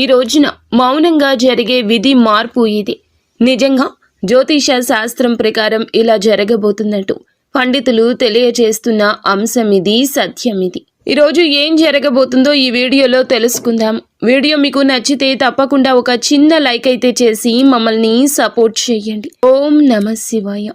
ఈ రోజున మౌనంగా జరిగే విధి మార్పు ఇది. నిజంగా జ్యోతిష శాస్త్రం ప్రకారం ఇలా జరగబోతున్నట్టు పండితులు తెలియజేస్తున్న అంశం ఇది సత్యం ఇది. ఈరోజు ఏం జరగబోతుందో ఈ వీడియోలో తెలుసుకుందాం. వీడియో మీకు నచ్చితే తప్పకుండా ఒక చిన్న లైక్ అయితే చేసి మమ్మల్ని సపోర్ట్ చేయండి. ఓం నమ శివాయ.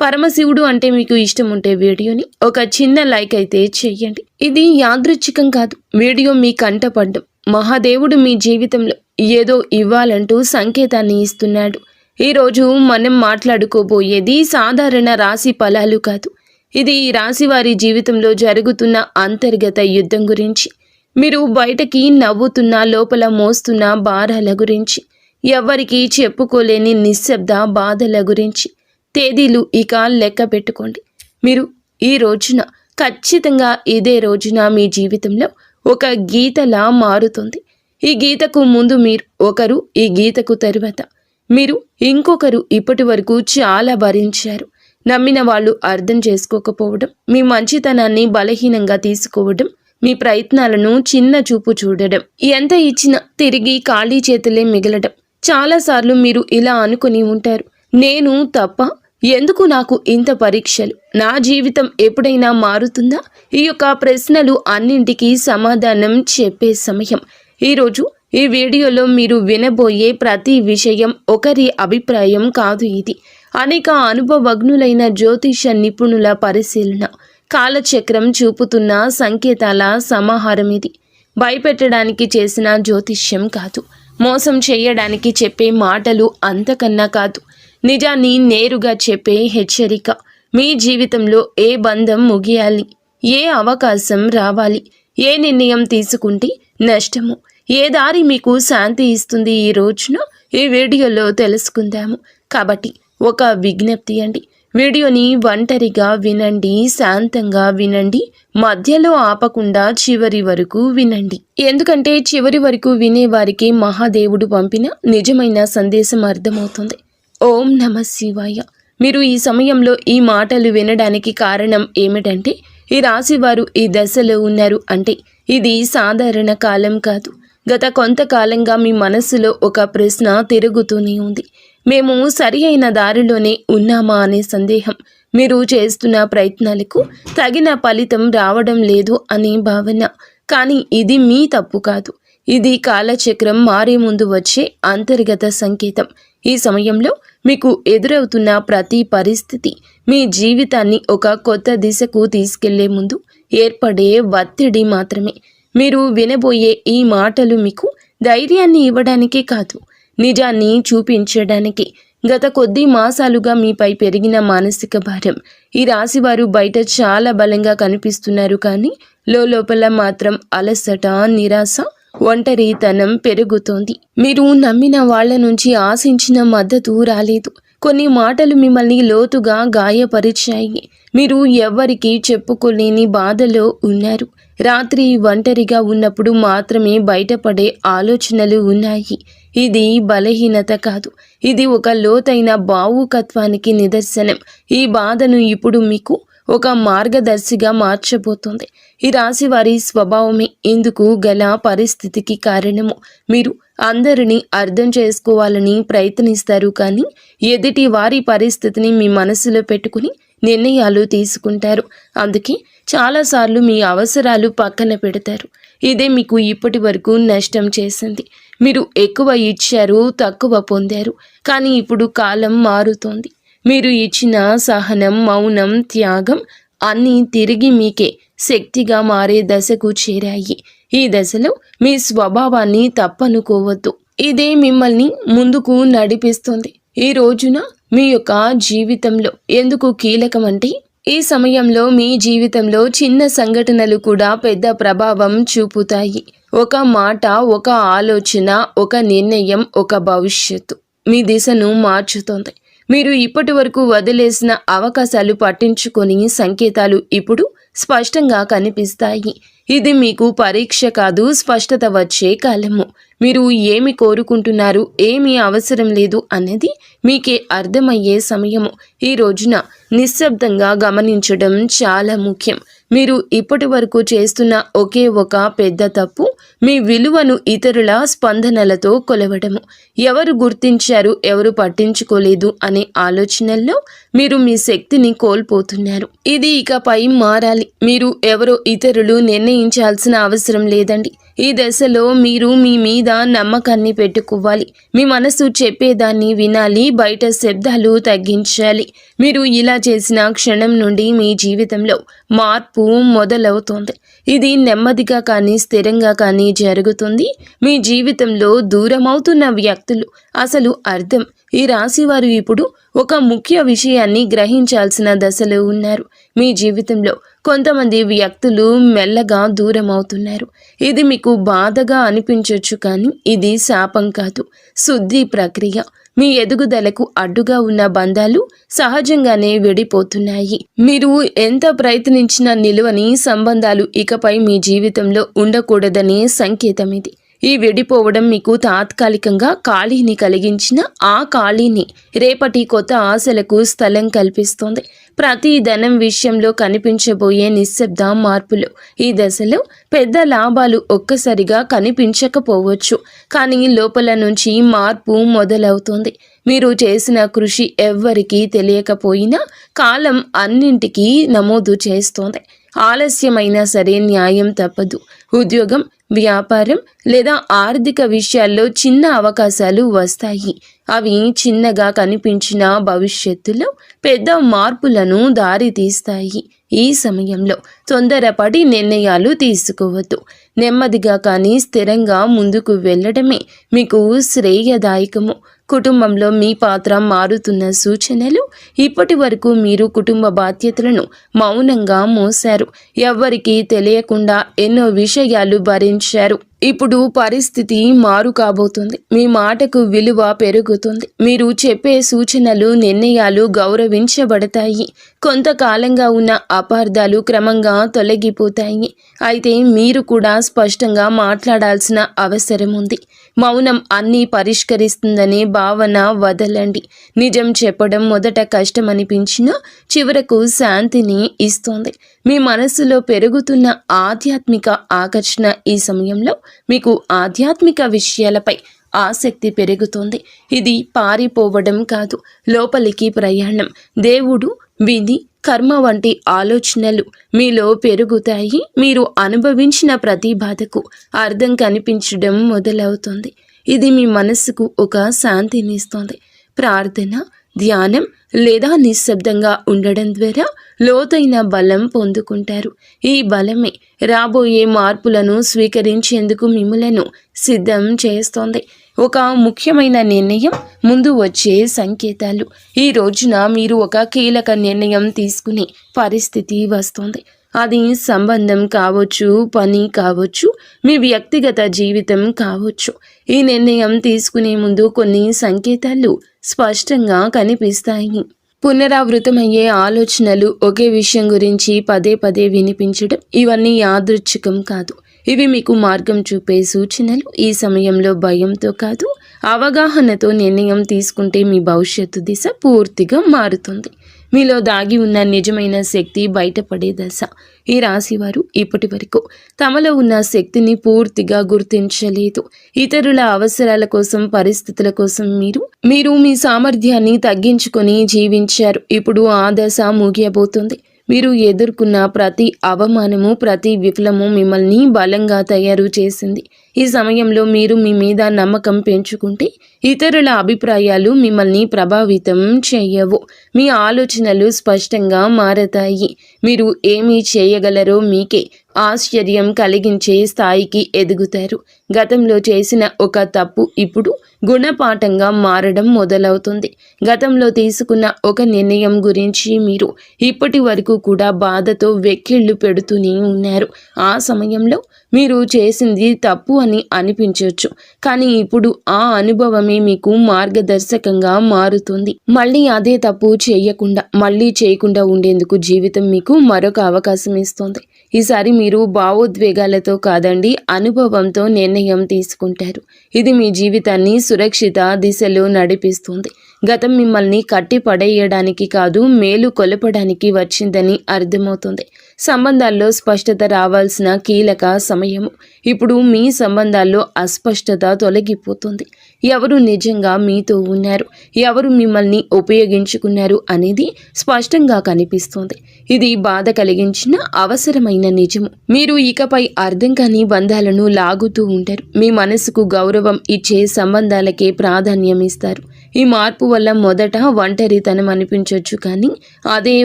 పరమశివుడు అంటే మీకు ఇష్టం ఉంటే వీడియోని ఒక చిన్న లైక్ అయితే చెయ్యండి ఇది యాదృచ్ఛికం కాదు. వీడియో మీ కంటపడ్డం మహాదేవుడు మీ జీవితంలో ఏదో ఇవ్వాలంటూ సంకేతాన్ని ఇస్తున్నాడు. ఈరోజు మనం మాట్లాడుకోబోయేది సాధారణ రాశి ఫలాలు కాదు. ఇది ఈ రాశి వారి జీవితంలో జరుగుతున్న అంతర్గత యుద్ధం గురించి. మీరు బయటకి నవ్వుతున్న లోపల మోస్తున్న భారాల గురించి. ఎవ్వరికీ చెప్పుకోలేని నిశ్శబ్ద బాధల గురించి. తేదీలు ఇక లెక్క పెట్టుకోండి. మీరు ఈ రోజున ఖచ్చితంగా ఇదే రోజున మీ జీవితంలో ఒక గీతలా మారుతుంది. ఈ గీతకు ముందు మీరు ఒకరు ఈ గీతకు తరువాత మీరు ఇంకొకరు ఇప్పటి వరకు చాలా భరించారు. నమ్మిన వాళ్ళు అర్థం చేసుకోకపోవడం మీ మంచితనాన్ని బలహీనంగా తీసుకోవడం మీ ప్రయత్నాలను చిన్న చూపు చూడడం ఎంత ఇచ్చినా తిరిగి ఖాళీ చేతులే మిగలడం. చాలాసార్లు మీరు ఇలా అనుకుని ఉంటారు. నేను తప్ప ఎందుకు నాకు ఇంత పరీక్షలు? నా జీవితం ఎప్పుడైనా మారుతుందా? ఈ యొక్క ప్రశ్నలు అన్నింటికీ సమాధానం చెప్పే సమయం. ఈరోజు ఈ వీడియోలో మీరు వినబోయే ప్రతి విషయం ఒకరి అభిప్రాయం కాదు ఇది. అనేక అనుభవజ్ఞులైన జ్యోతిష నిపుణుల పరిశీలన కాలచక్రం చూపుతున్న సంకేతాల సమాహారం ఇది. భయపెట్టడానికి చేసిన జ్యోతిష్యం కాదు. మోసం చేయడానికి చెప్పే మాటలు అంతకన్నా కాదు. నిజాన్ని నేరుగా చెప్పే హెచ్చరిక. మీ జీవితంలో ఏ బంధం ముగియాలి? ఏ అవకాశం రావాలి? ఏ నిర్ణయం తీసుకుంటే నష్టము? ఏ దారి మీకు శాంతి ఇస్తుంది ఈ రోజున? ఈ వీడియోలో తెలుసుకుందాము. కాబట్టి ఒక విజ్ఞప్తి అండి. వీడియోని ఒంటరిగా వినండి శాంతంగా వినండి మధ్యలో ఆపకుండా చివరి వరకు వినండి. ఎందుకంటే చివరి వరకు వినేవారికి మహాదేవుడు పంపిన నిజమైన సందేశం అర్థమవుతుంది. ఓం నమ శివాయ. మీరు ఈ సమయంలో ఈ మాటలు వినడానికి కారణం ఏమిటంటే ఈ రాశివారు ఈ దశలో ఉన్నారు అంటే ఇది సాధారణ కాలం కాదు. గత కొంతకాలంగా మీ మనస్సులో ఒక ప్రశ్న తిరుగుతూనే ఉంది. మేము సరి అయిన దారిలోనే ఉన్నామా అనే సందేహం. మీరు చేస్తున్న ప్రయత్నాలకు తగిన ఫలితం రావడం లేదు అనే భావన. కానీ ఇది మీ తప్పు కాదు. ఇది కాలచక్రం మారే ముందు వచ్చే అంతర్గత సంకేతం. ఈ సమయంలో మీకు ఎదురవుతున్న ప్రతి పరిస్థితి మీ జీవితాన్ని ఒక కొత్త దిశకు తీసుకెళ్ళే ముందు ఏర్పడే ఒత్తిడి మాత్రమే. మీరు వినబోయే ఈ మాటలు మీకు ధైర్యాన్ని ఇవ్వడానికే కాదు నిజాన్ని చూపించడానికి. గత కొద్ది మాసాలుగా మీపై పెరిగిన మానసిక భారం. ఈ రాశివారు బయట చాలా బలంగా కనిపిస్తున్నారు కానీ లోపల మాత్రం అలసట నిరాశ ఒంటరితనం పెరుగుతోంది. మీరు నమ్మిన వాళ్ళ నుంచి ఆశించిన మద్దతు రాలేదు. కొన్ని మాటలు మిమ్మల్ని లోతుగా గాయపరిచాయి. మీరు ఎవ్వరికీ చెప్పుకోలేని బాధలో ఉన్నారు. రాత్రి ఒంటరిగా ఉన్నప్పుడు మాత్రమే బయటపడే ఆలోచనలు ఉన్నాయి. ఇది బలహీనత కాదు. ఇది ఒక లోతైన భావుకత్వానికి నిదర్శనం. ఈ బాధను ఇప్పుడు మీకు ఒక మార్గదర్శిగా మార్చబోతోంది. ఈ రాశి వారి స్వభావమే ఇందుకు గల పరిస్థితికి కారణము. మీరు అందరినీ అర్థం చేసుకోవాలని ప్రయత్నిస్తారు కానీ ఎదుటి వారి పరిస్థితిని మీ మనసులో పెట్టుకుని నిర్ణయాలు తీసుకుంటారు. అందుకే చాలాసార్లు మీ అవసరాలు పక్కన పెడతారు. ఇదే మీకు ఇప్పటి వరకు నష్టం చేసింది. మీరు ఎక్కువ ఇచ్చారు తక్కువ పొందారు. కానీ ఇప్పుడు కాలం మారుతోంది. మీరు ఇచ్చిన సహనం మౌనం త్యాగం అన్నీ తిరిగి మీకే శక్తిగా మారే దశకు చేరాయి. ఈ దశలో మీ స్వభావాన్ని తప్పనుకోవద్దు. ఇదే మిమ్మల్ని ముందుకు నడిపిస్తుంది. ఈ రోజున మీ యొక్క జీవితంలో ఎందుకు కీలకమంటే ఈ సమయంలో మీ జీవితంలో చిన్న సంఘటనలు కూడా పెద్ద ప్రభావం చూపుతాయి. ఒక మాట ఒక ఆలోచన ఒక నిర్ణయం ఒక భవిష్యత్తు మీ దిశను మార్చుతుంది. మీరు ఇప్పటి వరకు వదిలేసిన అవకాశాలు పట్టించుకొని సంకేతాలు ఇప్పుడు స్పష్టంగా కనిపిస్తాయి. ఇది మీకు పరీక్ష కాదు స్పష్టత వచ్చే కాలము. మీరు ఏమి కోరుకుంటున్నారు ఏమి అవసరం లేదు అన్నది మీకే అర్థమయ్యే సమయము. ఈ రోజున నిశ్శబ్దంగా గమనించడం చాలా ముఖ్యం. మీరు ఇప్పటి వరకు చేస్తున్న ఒకే ఒక పెద్ద తప్పు మీ విలువను ఇతరుల స్పందనలతో కొలవడము. ఎవరు గుర్తించారు ఎవరు పట్టించుకోలేదు అనే ఆలోచనల్లో మీరు మీ శక్తిని కోల్పోతున్నారు. ఇది ఇకపై మారాలి. మీరు ఎవరో ఇతరులు నిర్ణయించాల్సిన అవసరం లేదండి. ఈ దశలో మీరు మీ మీద నమ్మకాన్ని పెట్టుకోవాలి. మీ మనసు చెప్పేదాన్ని వినాలి. బయట శబ్దాలు తగ్గించాలి. మీరు ఇలా చేసిన క్షణం నుండి మీ జీవితంలో మార్పు మొదలవుతుంది. ఇది నెమ్మదిగా కానీ స్థిరంగా కానీ జరుగుతుంది. మీ జీవితంలో దూరమవుతున్న వ్యక్తులు అసలు అర్థం. ఈ రాశివారు ఇప్పుడు ఒక ముఖ్య విషయాన్ని గ్రహించాల్సిన దశలో ఉన్నారు. మీ జీవితంలో కొంతమంది వ్యక్తులు మెల్లగా దూరం అవుతున్నారు ఇది మీకు బాధగా అనిపించవచ్చు కానీ ఇది శాపం కాదు. శుద్ధి ప్రక్రియ. మీ ఎదుగుదలకు అడ్డుగా ఉన్న బంధాలు సహజంగానే విడిపోతున్నాయి. మీరు ఎంత ప్రయత్నించినా నిలువని సంబంధాలు ఇకపై మీ జీవితంలో ఉండకూడదనే సంకేతం ఇది. ఈ విడిపోవడం మీకు తాత్కాలికంగా ఖాళీని కలిగించిన ఆ ఖాళీని రేపటి కొత్త ఆశలకు స్థలం కల్పిస్తోంది. ప్రతి ధనం విషయంలో కనిపించబోయే నిశ్శబ్ద మార్పులు. ఈ దశలో పెద్ద లాభాలు ఒక్కసారిగా కనిపించకపోవచ్చు. కానీ లోపల నుంచి మార్పు మొదలవుతుంది. మీరు చేసిన కృషి ఎవ్వరికీ తెలియకపోయినా కాలం అన్నింటికీ నమోదు చేస్తోంది. ఆలస్యమైనా సరే న్యాయం తప్పదు. ఉద్యోగం వ్యాపారం లేదా ఆర్థిక విషయాల్లో చిన్న అవకాశాలు వస్తాయి. అవి చిన్నగా కనిపించిన భవిష్యత్తులో పెద్ద మార్పులను దారితీస్తాయి. ఈ సమయంలో తొందరపడి నిర్ణయాలు తీసుకోవద్దు. నెమ్మదిగా కానీ స్థిరంగా ముందుకు వెళ్ళడమే మీకు శ్రేయదాయకము. కుటుంబంలో మీ పాత్ర మారుతున్న సూచనలు ఇప్పటి వరకు మీరు కుటుంబ బాధ్యతలను మౌనంగా మోశారు. ఎవ్వరికీ తెలియకుండా ఎన్నో విషయాలు భరించారు. ఇప్పుడు పరిస్థితి మారు కాబోతుంది. మీ మాటకు విలువ పెరుగుతుంది. మీరు చెప్పే సూచనలు నిర్ణయాలు గౌరవించబడతాయి. కొంతకాలంగా ఉన్న అపార్థాలు క్రమంగా తొలగిపోతాయి. అయితే మీరు కూడా స్పష్టంగా మాట్లాడాల్సిన అవసరం ఉంది. మౌనం అన్నీ పరిష్కరిస్తుందనే భావన వదలండి. నిజం చెప్పడం మొదట కష్టమనిపించినా చివరకు శాంతిని ఇస్తుంది. మీ మనసులో పెరుగుతున్న ఆధ్యాత్మిక ఆకర్షణ ఈ సమయంలో మీకు ఆధ్యాత్మిక విషయాలపై ఆసక్తి పెరుగుతుంది. ఇది పారిపోవడం కాదు లోపలికి ప్రయాణం. దేవుడు విధి కర్మ వంటి ఆలోచనలు మీలో పెరుగుతాయి. మీరు అనుభవించిన ప్రతి బాధకు అర్థం కనిపించడం మొదలవుతుంది. ఇది మీ మనస్సుకు ఒక శాంతినిస్తుంది ప్రార్థన ధ్యానం లేదా నిశ్శబ్దంగా ఉండడం ద్వారా లోతైన బలం పొందుకుంటారు. ఈ బలమే రాబోయే మార్పులను స్వీకరించేందుకు మిమ్మలను సిద్ధం చేస్తోంది. ఒక ముఖ్యమైన నిర్ణయం ముందు వచ్చే సంకేతాలు. ఈ రోజున మీరు ఒక కీలక నిర్ణయం తీసుకునే పరిస్థితి వస్తుంది. అది సంబంధం కావచ్చు పని కావచ్చు మీ వ్యక్తిగత జీవితం కావచ్చు. ఈ నిర్ణయం తీసుకునే ముందు కొన్ని సంకేతాలు స్పష్టంగా కనిపిస్తాయి. పునరావృతమయ్యే ఆలోచనలు ఒకే విషయం గురించి పదే పదే వినిపించడం ఇవన్నీ యాదృచ్ఛికం కాదు. ఇవి మీకు మార్గం చూపే సూచనలు. ఈ సమయంలో భయంతో కాదు అవగాహనతో నిర్ణయం తీసుకుంటే మీ భవిష్యత్తు దిశ పూర్తిగా మారుతుంది. మీలో దాగి ఉన్న నిజమైన శక్తి బయటపడే దశ. ఈ రాశివారు ఇప్పటి వరకు తమలో ఉన్న శక్తిని పూర్తిగా గుర్తించలేదు. ఇతరుల అవసరాల కోసం పరిస్థితుల కోసం మీరు మీరు మీ సామర్థ్యాన్ని తగ్గించుకొని జీవించారు. ఇప్పుడు ఆ దశ ముగియబోతుంది. మీరు ఎదుర్కొన్న ప్రతి అవమానము ప్రతి విఫలము మిమ్మల్ని బలంగా తయారు చేసింది. ఈ సమయంలో మీరు మీ మీద నమ్మకం పెంచుకుంటే ఇతరుల అభిప్రాయాలు మిమ్మల్ని ప్రభావితం చేయవు. మీ ఆలోచనలు స్పష్టంగా మారతాయి. మీరు ఏమి చేయగలరో మీకే ఆశ్చర్యం కలిగించే స్థాయికి ఎదుగుతారు. గతంలో చేసిన ఒక తప్పు ఇప్పుడు గుణపాఠంగా మారడం మొదలవుతుంది. గతంలో తీసుకున్న ఒక నిర్ణయం గురించి మీరు ఇప్పటి వరకు కూడా బాధతో వెక్కిళ్ళు పెడుతూనే ఉన్నారు. ఆ సమయంలో మీరు చేసింది తప్పు అని అనిపించవచ్చు కానీ ఇప్పుడు ఆ అనుభవమే మీకు మార్గదర్శకంగా మారుతుంది. మళ్ళీ అదే తప్పు చేయకుండా మళ్ళీ చేయకుండా ఉండేందుకు జీవితం మీకు మరొక అవకాశం ఇస్తుంది. ఈసారి మీరు భావోద్వేగాలతో కాదండి అనుభవంతో నిర్ణయం తీసుకుంటారు. ఇది మీ జీవితాన్ని సురక్షిత దిశలో నడిపిస్తుంది. గతం మిమ్మల్ని కట్టి పడేయడానికి కాదు మేలు కొలపడానికి వచ్చిందని అర్థమవుతుంది. సంబంధాల్లో స్పష్టత రావాల్సిన కీలక సమయము. ఇప్పుడు మీ సంబంధాల్లో అస్పష్టత తొలగిపోతుంది. ఎవరు నిజంగా మీతో ఉన్నారు? ఎవరు మిమ్మల్ని ఉపయోగించుకున్నారు అనేది స్పష్టంగా కనిపిస్తుంది. ఇది బాధ కలిగించిన అవసరమైన నిజము. మీరు ఇకపై అర్థం కాని బంధాలను లాగుతూ ఉంటారు. మీ మనసుకు గౌరవం ఇచ్చే సంబంధాలకే ప్రాధాన్యం ఇస్తారు. ఈ మార్పు వల్ల మొదట ఒంటరితనం అనిపించవచ్చు కానీ అదే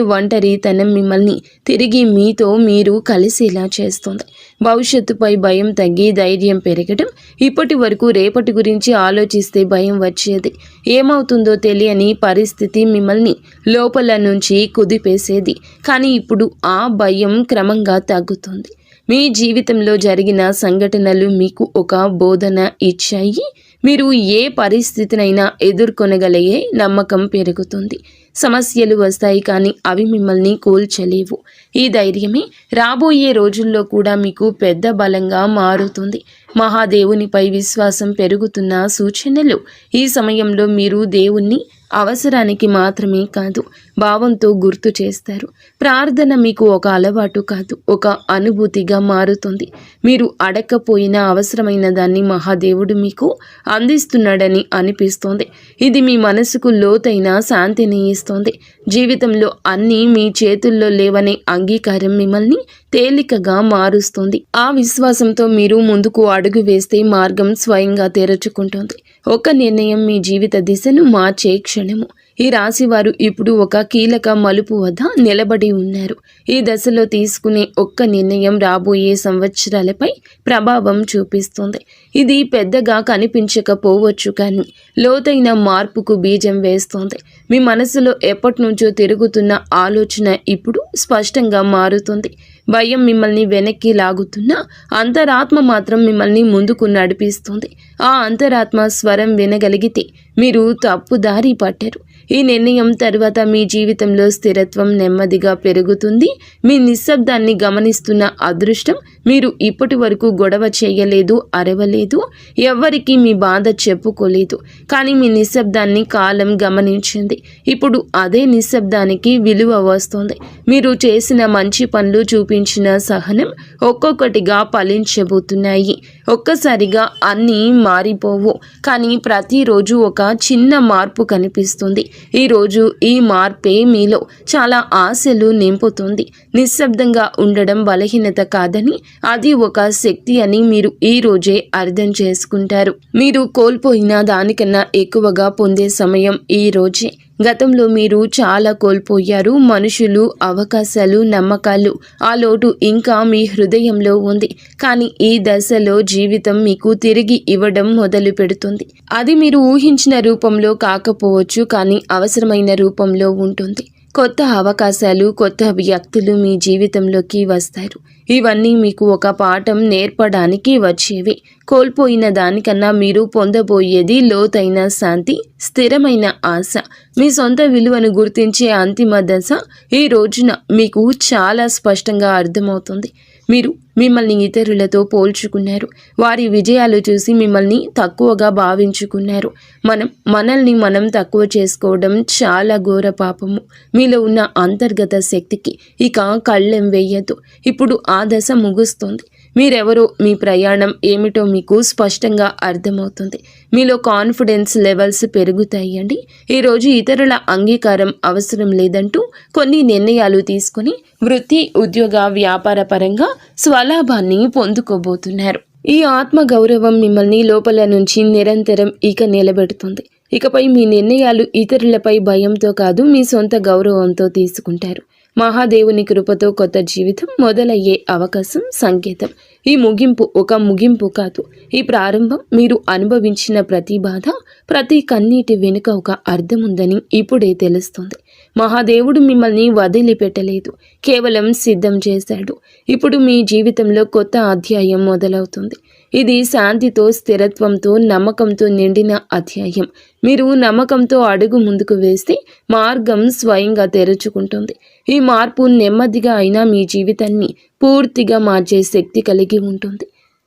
ఒంటరితనం మిమ్మల్ని తిరిగి మీతో మీరు కలిసేలా చేస్తుంది. భవిష్యత్తుపై భయం తగ్గి ధైర్యం పెరగడం ఇప్పటి వరకు రేపటి గురించి ఆలోచిస్తే భయం వచ్చేది. ఏమవుతుందో తెలియని పరిస్థితి మిమ్మల్ని లోపల నుంచి కుదిపేసేది. కానీ ఇప్పుడు ఆ భయం క్రమంగా తగ్గుతుంది. మీ జీవితంలో జరిగిన సంఘటనలు మీకు ఒక బోధన ఇచ్చాయి. మీరు ఏ పరిస్థితినైనా ఎదుర్కొనగలిగే నమ్మకం పెరుగుతుంది. సమస్యలు వస్తాయి కానీ అవి మిమ్మల్ని కూల్చలేవు. ఈ ధైర్యమే రాబోయే రోజుల్లో కూడా మీకు పెద్ద బలంగా మారుతుంది. మహాదేవునిపై విశ్వాసం పెరుగుతున్న సూచనలు ఈ సమయంలో మీరు దేవుణ్ణి అవసరానికి మాత్రమే కాదు భావంతో గుర్తు చేస్తారు. ప్రార్థన మీకు ఒక అలవాటు కాదు ఒక అనుభూతిగా మారుతుంది. మీరు అడక్కపోయినా అవసరమైన దాన్ని మహాదేవుడు మీకు అందిస్తున్నాడని అనిపిస్తోంది. ఇది మీ మనసుకు లోతైన శాంతిని ఇస్తోంది. జీవితంలో అన్నీ మీ చేతుల్లో లేవనే అంగీకారం మిమ్మల్ని తేలికగా మారుస్తుంది. ఆ విశ్వాసంతో మీరు ముందుకు అడుగు వేస్తే మార్గం స్వయంగా తెరుచుకుంటుంది. ఒక నిర్ణయం మీ జీవిత దిశను మార్చే క్షణము. ఈ రాశివారు ఇప్పుడు ఒక కీలక మలుపు వద్ద నిలబడి ఉన్నారు. ఈ దశలో తీసుకునే ఒక్క నిర్ణయం రాబోయే సంవత్సరాలపై ప్రభావం చూపిస్తుంది. ఇది పెద్దగా కనిపించకపోవచ్చు కానీ లోతైన మార్పుకు బీజం వేస్తోంది. మీ మనసులో ఎప్పటి నుంచో తిరుగుతున్న ఆలోచన ఇప్పుడు స్పష్టంగా మారుతుంది. భయం మిమ్మల్ని వెనక్కి లాగుతున్నా అంతరాత్మ మాత్రం మిమ్మల్ని ముందుకు నడిపిస్తుంది. ఆ అంతరాత్మ స్వరం వినగలిగితే మీరు తప్పు దారి పట్టారు. ఈ నిర్ణయం తర్వాత మీ జీవితంలో స్థిరత్వం నెమ్మదిగా పెరుగుతుంది. మీ నిశ్శబ్దాన్ని గమనిస్తున్న అదృష్టం మీరు ఇప్పటి వరకు గొడవ చేయలేదు అరవలేదు ఎవ్వరికీ మీ బాధ చెప్పుకోలేదు. కానీ మీ నిశ్శబ్దాన్ని కాలం గమనించింది. ఇప్పుడు అదే నిశ్శబ్దానికి విలువ వస్తుంది. మీరు చేసిన మంచి పనులు చూపించిన సహనం ఒక్కొక్కటిగా ఫలించబోతున్నాయి. ఒక్కసారిగా అన్నీ మారిపోవు. కానీ ప్రతిరోజు ఒక చిన్న మార్పు కనిపిస్తుంది. ఈరోజు ఈ మార్పే మీలో చాలా ఆశలు నింపుతుంది. నిశ్శబ్దంగా ఉండడం బలహీనత కాదని అది ఒక శక్తి అని మీరు ఈ రోజే అర్థం చేసుకుంటారు. మీరు కోల్పోయిన దానికన్నా ఎక్కువగా పొందే సమయం ఈ రోజే. గతంలో మీరు చాలా కోల్పోయారు. మనుషులు అవకాశాలు నమ్మకాలు ఆ లోటు ఇంకా మీ హృదయంలో ఉంది. కానీ ఈ దశలో జీవితం మీకు తిరిగి ఇవ్వడం మొదలు పెడుతుంది అది మీరు ఊహించిన రూపంలో కాకపోవచ్చు కానీ అవసరమైన రూపంలో ఉంటుంది. కొత్త అవకాశాలు కొత్త వ్యక్తులు మీ జీవితంలోకి వస్తారు. ఇవన్నీ మీకు ఒక పాఠం నేర్పడానికి వచ్చేవి. కోల్పోయిన దానికన్నా మీరు పొందబోయేది లోతైన శాంతి స్థిరమైన ఆశ. మీ సొంత విలువను గుర్తించే అంతిమ దశ ఈ రోజున మీకు చాలా స్పష్టంగా అర్థమవుతుంది. మీరు మిమ్మల్ని ఇతరులతో పోల్చుకున్నారు. వారి విజయాలు చూసి మిమ్మల్ని తక్కువగా భావించుకున్నారు. మనం మనల్ని మనం తక్కువ చేసుకోవడం చాలా ఘోర పాపము. మీలో ఉన్న అంతర్గత శక్తికి ఇక కళ్ళెం వేయదు ఇప్పుడు ఆ దశ ముగుస్తుంది. మీరెవరో మీ ప్రయాణం ఏమిటో మీకు స్పష్టంగా అర్థమవుతుంది. మీలో కాన్ఫిడెన్స్ లెవెల్స్ పెరుగుతాయండి. ఈరోజు ఇతరుల అంగీకారం అవసరం లేదంటూ కొన్ని నిర్ణయాలు తీసుకొని వృత్తి ఉద్యోగ వ్యాపార పరంగా స్వలాభాన్ని పొందుకోబోతున్నారు. ఈ ఆత్మ గౌరవం మిమ్మల్ని లోపల నుంచి నిరంతరం ఇక నిలబెడుతుంది. ఇకపై మీ నిర్ణయాలు ఇతరులపై భయంతో కాదు మీ సొంత గౌరవంతో తీసుకుంటారు. మహాదేవుని కృపతో కొత్త జీవితం మొదలయ్యే అవకాశం సంకేతం. ఈ ముగింపు ఒక ముగింపు కాదు. ఈ ప్రారంభం మీరు అనుభవించిన ప్రతి బాధ ప్రతి కన్నీటి వెనుక ఒక అర్థం ఉందని ఇప్పుడే తెలుస్తుంది. మహాదేవుడు మిమ్మల్ని వదిలిపెట్టలేదు కేవలం సిద్ధం చేశాడు. ఇప్పుడు మీ జీవితంలో కొత్త అధ్యాయం మొదలవుతుంది. ఇది శాంతితో స్థిరత్వంతో నమ్మకంతో నిండిన అధ్యాయం. మీరు నమ్మకంతో అడుగు ముందుకు వేస్తే మార్గం స్వయంగా తెరుచుకుంటుంది. ఈ మార్పు నెమ్మదిగా అయినా మీ జీవితాన్ని పూర్తిగా మార్చే శక్తి కలిగి ఉంటుంది.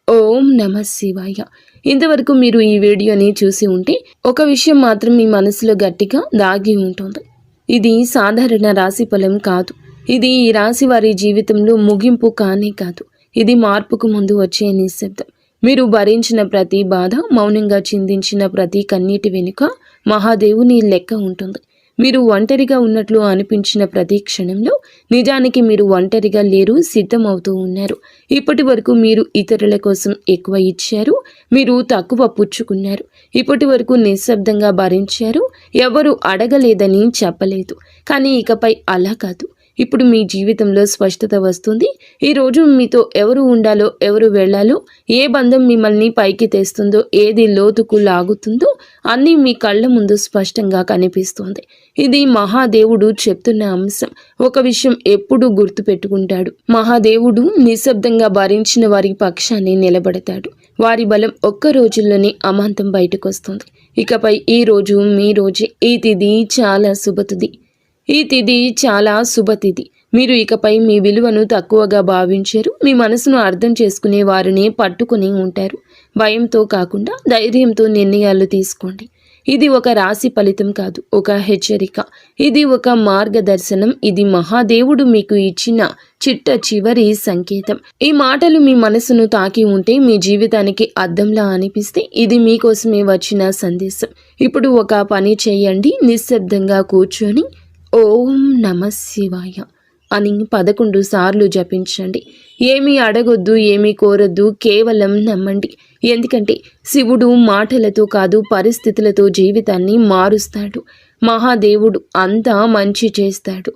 ఓం నమ శివాయ. ఇంతవరకు మీరు ఈ వీడియోని చూసి ఉంటే ఒక విషయం మాత్రం మీ మనసులో గట్టిగా దాగి ఉంటుంది. ఇది సాధారణ రాశి ఫలం కాదు. ఇది ఈ రాశి వారి జీవితంలో ముగింపు కానే కాదు. ఇది మార్పుకు ముందు వచ్చే నిశ్శబ్దం. మీరు భరించిన ప్రతి బాధ మౌనంగా చిందించిన ప్రతి కన్నీటి వెనుక మహాదేవుని లెక్క ఉంటుంది. మీరు ఒంటరిగా ఉన్నట్లు అనిపించిన ప్రతి క్షణంలో నిజానికి మీరు ఒంటరిగా లేరు సిద్ధమవుతూ ఉన్నారు. ఇప్పటి వరకు మీరు ఇతరుల కోసం ఎక్కువ ఇచ్చారు మీరు తక్కువ పుచ్చుకున్నారు. ఇప్పటి వరకు నిశ్శబ్దంగా భరించారు ఎవరు అడగలేదని చెప్పలేదు. కానీ ఇకపై అలా కాదు. ఇప్పుడు మీ జీవితంలో స్పష్టత వస్తుంది. ఈరోజు మీతో ఎవరు ఉండాలో ఎవరు వెళ్ళాలో ఏ బంధం మిమ్మల్ని పైకి తెస్తుందో ఏది లోతుకు లాగుతుందో అన్నీ మీ కళ్ళ ముందు స్పష్టంగా కనిపిస్తుంది. ఇది మహాదేవుడు చెప్తున్న అంశం. ఒక విషయం ఎప్పుడూ గుర్తుపెట్టుకుంటాడు. మహాదేవుడు నిశ్శబ్దంగా భరించిన వారి పక్షాన్ని నిలబడతాడు. వారి బలం ఒక్క రోజుల్లోనే అమాంతం బయటకు వస్తుంది ఇకపై ఈ రోజు మీ రోజే ఈ తిథి చాలా శుభతుది ఈ తిథి చాలా శుభతిథి మీరు ఇకపై మీ విలువను తక్కువగా భావించారు. మీ మనసును అర్థం చేసుకునే వారిని పట్టుకుని ఉంటారు. భయంతో కాకుండా ధైర్యంతో నిర్ణయాలు తీసుకోండి. ఇది ఒక రాశి ఫలితం కాదు ఒక హెచ్చరిక. ఇది ఒక మార్గదర్శనం. ఇది మహాదేవుడు మీకు ఇచ్చిన చిట్ట చివరి సంకేతం. ఈ మాటలు మీ మనసును తాకి ఉంటే మీ జీవితానికి అద్దంలా అనిపిస్తే ఇది మీకోసమే వచ్చిన సందేశం. ఇప్పుడు ఒక పని చేయండి. నిశ్శబ్దంగా కూర్చొని ఓం నమ శివాయ. అని పదకొండు సార్లు జపించండి. ఏమీ అడగొద్దు ఏమీ కోరొద్దు కేవలం నమ్మండి. ఎందుకంటే శివుడు మాటలతో కాదు పరిస్థితులతో జీవితాన్ని మారుస్తాడు. మహాదేవుడు అంతా మంచి చేస్తాడు.